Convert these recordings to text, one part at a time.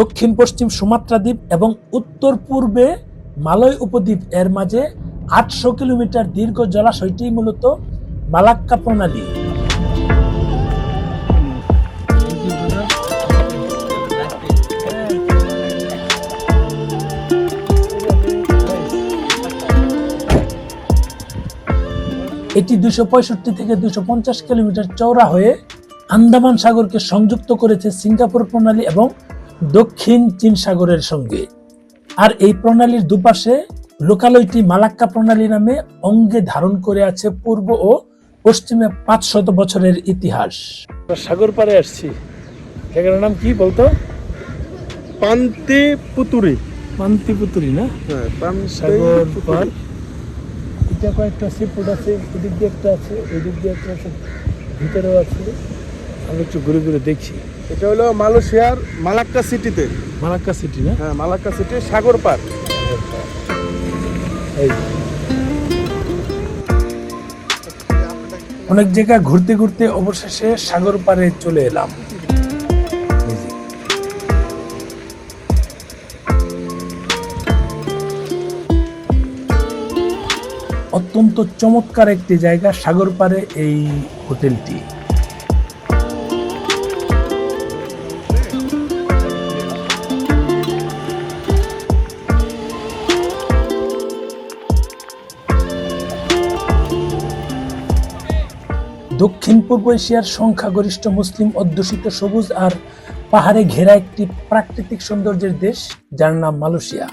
দক্ষিণ পশ্চিম সুমাত্রা দ্বীপ এবং উত্তর পূর্বে মালয় উপদ্বীপ। এর মাঝে আটশো কিলোমিটার দীর্ঘ জলাশয়টি মূলত মালাক্কা প্রণালী। এটি দুশো থেকে দুশো কিলোমিটার চওড়া হয়ে আন্দামান সাগরকে সংযুক্ত করেছে সিঙ্গাপুর প্রণালী এবং দক্ষিণ চীন সাগরের সঙ্গে। আর এই প্রণালীর দুপাশে লোকালয়টি মালাক্কা প্রণালী নামে অঙ্গে ধারণ করে আছে পূর্ব ও পশ্চিমে পাঁচ শত বছরের ইতিহাস। সাগর পাড়ে আসছি। জায়গার নাম কি বলতো? পান্তি পুতুরি পান্তি পুতুরি না? হ্যাঁ সাগর পার এটা কয়েকটা সিপুট আছে এদিক দিয়ে একটা আছে ওই দিক দিয়ে একটা আছে ভিতরেও আছে। আমি একটু ঘুরে ঘুরে দেখছি। এটা হলো মালয়েশিয়ার মালাক্কা সিটিতে। মালাক্কা সিটি না? হ্যাঁ মালাক্কা সিটি সাগর পার। এই অনেক জায়গা ঘুরতে ঘুরতে অবশেষে সাগর পাড়ে চলে এলাম। অত্যন্ত চমৎকার একটি জায়গা সাগর পাড়ে এই হোটেলটি। দক্ষিণ পূর্ব এশিয়ার সংখ্যাগরিষ্ঠ মুসলিম অধ্যুষিত সবুজ আর পাহাড়ে ঘেরা একটি প্রাকৃতিক সৌন্দর্যের দেশ, যার নাম মালয়েশিয়া।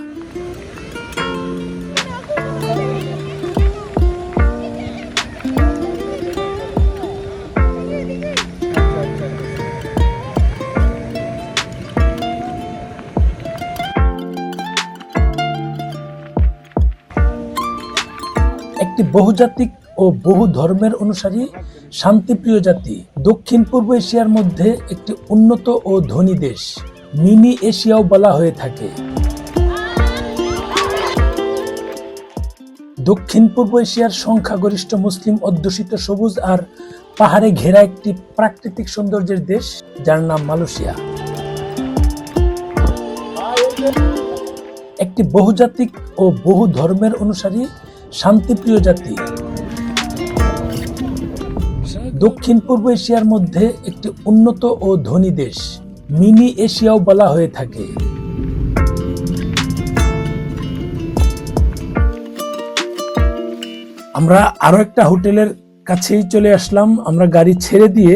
একটি বহুজাতিক ও বহু ধর্মের অনুসারী শান্তিপ্রিয় জাতি। দক্ষিণ পূর্ব এশিয়ার মধ্যে একটি উন্নত ও ধনী দেশ, মিনি এশিয়াও বলা হয়ে থাকে। দক্ষিণ পূর্ব এশিয়ার সংখ্যাগরিষ্ঠ মুসলিম অধ্যুষিত সবুজ আর পাহাড়ে ঘেরা একটি প্রাকৃতিক সৌন্দর্যের দেশ, যার নাম মালয়েশিয়া। একটি বহুজাতিক ও বহু ধর্মের অনুসারী শান্তিপ্রিয় জাতি। দক্ষিণ পূর্ব এশিয়ার মধ্যে একটি উন্নত ও ধনী দেশ, মিনি এশিয়াও বলা হয়ে থাকে। আমরা আরও একটা হোটেলের কাছেই চলে আসলাম। আমরা গাড়ি ছেড়ে দিয়ে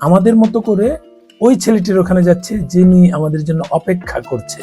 আমাদের মতো করে ওই ছেলেটির ওখানে যাচ্ছে, যিনি আমাদের জন্য অপেক্ষা করছে।